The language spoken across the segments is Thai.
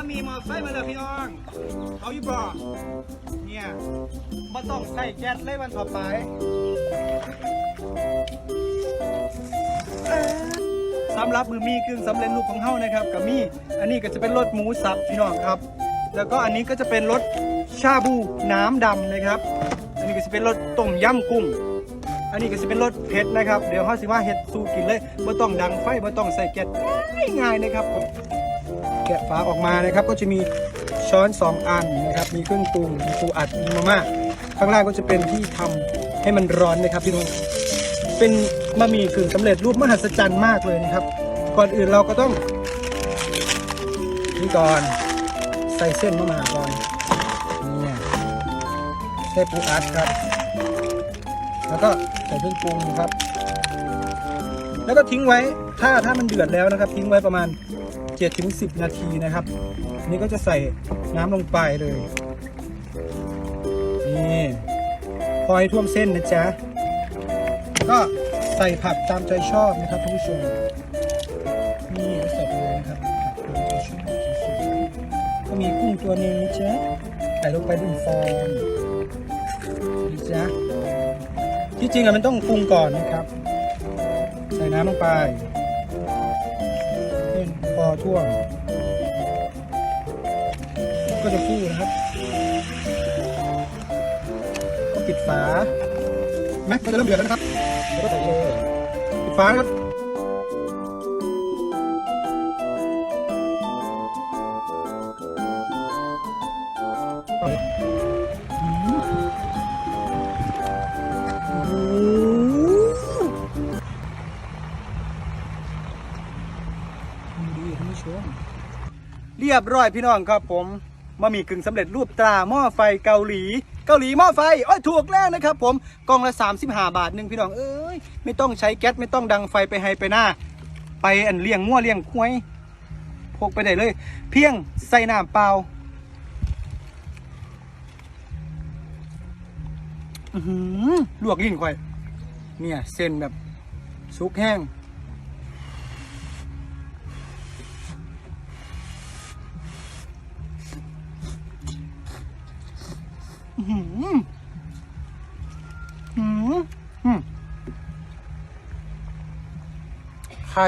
ะหมี่หมอไฟมาเลยพี่น้อง เอาอยู่บ่ เนี่ยมาต้องใส่แก๊สเลยวันต่อไปสำหรับมือมีกึ่งสำเร็จรูปของเฮานะครับกับมี อันนี้ก็จะเป็นรสหมูสับพี่น้องครับ แล้วก็อันนี้ก็จะเป็นรสชาบูน้ำดำนะครับ อันนี้ก็จะเป็นรสต้มยำกุ้ง อันนี้ก็จะเป็นรสเผ็ดนะครับ เดี๋ยวเขาสิว่าเห็ดสูกินเลยไม่ต้องดังไฟไม่ต้องใส่แก๊สง่ายๆนะครับผม กะฝาออกมานะครับ ก็จะมีช้อน 2 อันนะครับ มีเครื่องปรุงมีปูอัดมีมาม่าข้างล่างก็จะเป็นที่ทำให้มันร้อนนะครับพี่น้องเป็นบะหมี่กึ่งสำเร็จรูปมหัศจรรย์มากเลยนะครับ ก่อนอื่นเราก็ต้องนี่ก่อนใส่เส้นมะม่าก่อนนี่ใส่ปูอัดครับ แล้วก็ใส่เครื่องปรุงครับ แล้วก็ทิ้งไว้ ถ้าถ้ามันเดือดแล้วนะครับ ทิ้งไว้ประมาณ7ถึง10 นาทีนะครับอันนี้ก็จะใส่น้ำลงไปเลยนี่พอให้ท่วมเส้นนะจ๊ะก็ใส่ผักตามใจชอบนะครับท่านผู้ชมนี่ใส่เลยนะครับผักตามใจชอบสวยๆก็มีกุ้งตัวนึงนะจ๊ะใส่ลงไปหนึ่งฟองนี่จ๊ะที่จริงอะมันต้องปรุงก่อนนะครับ ใส่น้ำลงไป อท่วม ก็จะฟูนะครับ ก็ปิดฝาแม็กก็จะเริ่มเดือดแล้วนะครับแล้วก็ใส่เลยปิดฝานะครับ รียบร้อยพี่น้องครับผมมามีกึ่งสำเร็จรูปตราหม้อไฟเกาหลี เกาหลีหม้อไฟโอ้ยถูกแล้วนะครับผมกล่องละ 35 บาทหนึ่งพี่น้องเอ้ยไม่ต้องใช้แก๊สไม่ต้องดังไฟไปให้ไปหน้า ไปอันเลี้ยงงัวเลี้ยงควายพกไปได้เลย เพียงใส่น้ำเปล่าอื้อหือลวกลิ้นค่อยเนี่ยเส้นแบบซุกแห้ง หืออื้อหืมไข่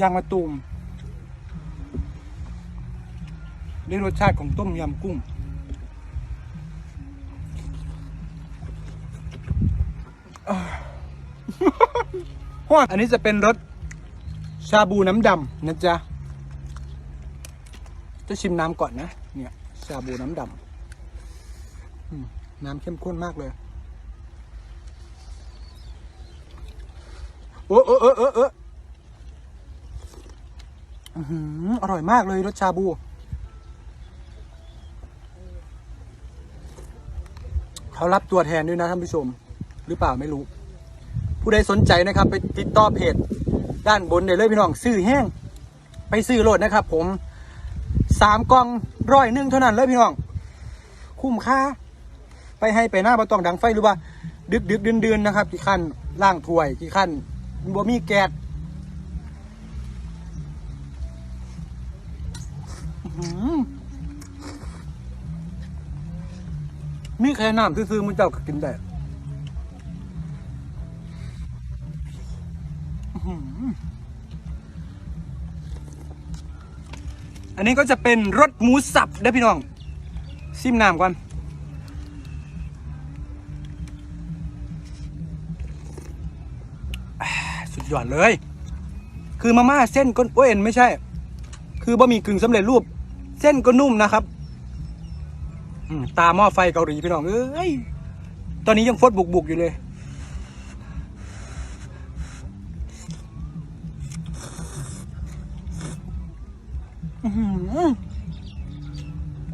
ยางมะตูมได้รสชาติของต้มยำกุ้งเพราวอันนี้จะเป็นรสชาบูน้ำดำนะจ๊ะ จะชิมน้ำก่อนนะ ชาบูน้ำดำน้ำเข้มข้นมากเลยโอ้เออเออเออเอออื้อหืออร่อยมากเลยรสชาบู เขารับตัวแทนด้วยนะท่านผู้ชม หรือเปล่าไม่รู้ ผู้ใดสนใจนะครับ ไปติดต่อเพจด้านบนได้เลยพี่น้องซื้อแห้ง ไปซื้อโหลดนะครับผมสามกล่อง ร้อยหนึ่งเท่านั้นเลยพี่น้อง คุ้มค่า ไปให้ไปหน้าบ่ต้องดังไฟหรือว่า ดึกดึกเดือนเดือนนะครับกี่ขั้นล่างถ้วยกี่ขั้นบ่มีแก๊สมีแค่น้ำซื่อๆมันเจ้าก็กินได้ อันนี้ก็จะเป็นรสหมูสับเด้อพี่น้องซิมน้ำก่อนสุดยอดเลย คือมาม่าเส้นก็โอ้ยไม่ใช่ คือบะหมี่กึ่งสำเร็จรูป เส้นก็นุ่มนะครับตาหม้อไฟเกาหลีพี่น้องเอ้ยตอนนี้ยังฟดบุกๆอยู่เลย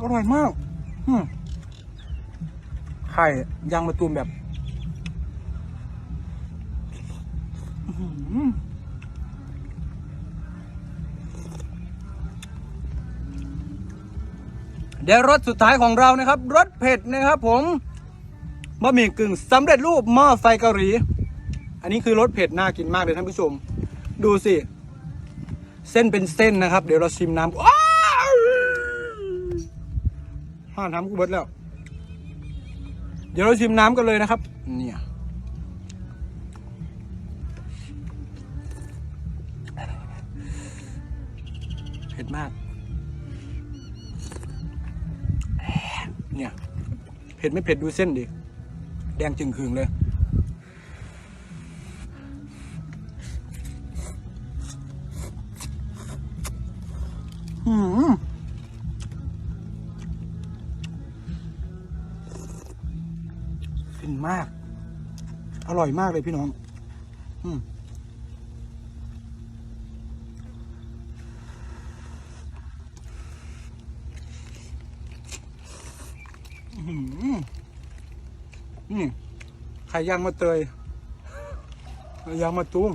อร่อยมากไข่ยางมะตูมแบบเดี๋ยวรสสุดท้ายของเรานะครับ รสเผ็ดนะครับผมบะหมี่กึ่งสำเร็จรูปหม้อไฟเกาหลี อันนี้คือรสเผ็ดน่ากินมากเลยท่านผู้ชม ดูสิ เส้นเป็นเส้นนะครับ เดี๋ยวเราชิมน้ำอ้าวห้าน้ำกูเบิดแล้ว เดี๋ยวเราชิมน้ำกันเลยนะครับ เนี่ยเผ็ดมาก เนี่ย เผ็ดไม่เผ็ดดูเส้นดิ แดงจึงคืงเลย อืมฟินมาก อร่อยมากเลยพี่น้อง อืมอื้อหือนี่ไข่ย่างมาเตยย่างมาตุ้ม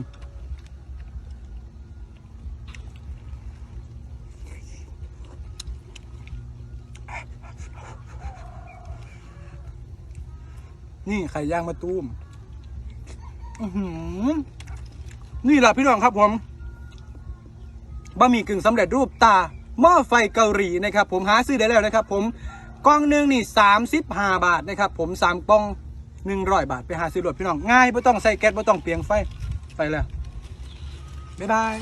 นี่ไข่ย่างมะตูมนี่แหละพี่น้องครับผมบะหมี่กึ่งสำเร็จรูปตาหม้อไฟเกาหลีนะครับ ผมหาซื้อได้แล้วนะครับ ผมกล่องหนึ่งนี่สามสิบห้าบาทนะครับ ผมสามกล่องหนึ่งร้อยบาทไปหาซื้อรถพี่น้องง่ายไม่ต้องใส่แก๊สไม่ต้องเปลียงไฟไปแล้วบ๊ายบาย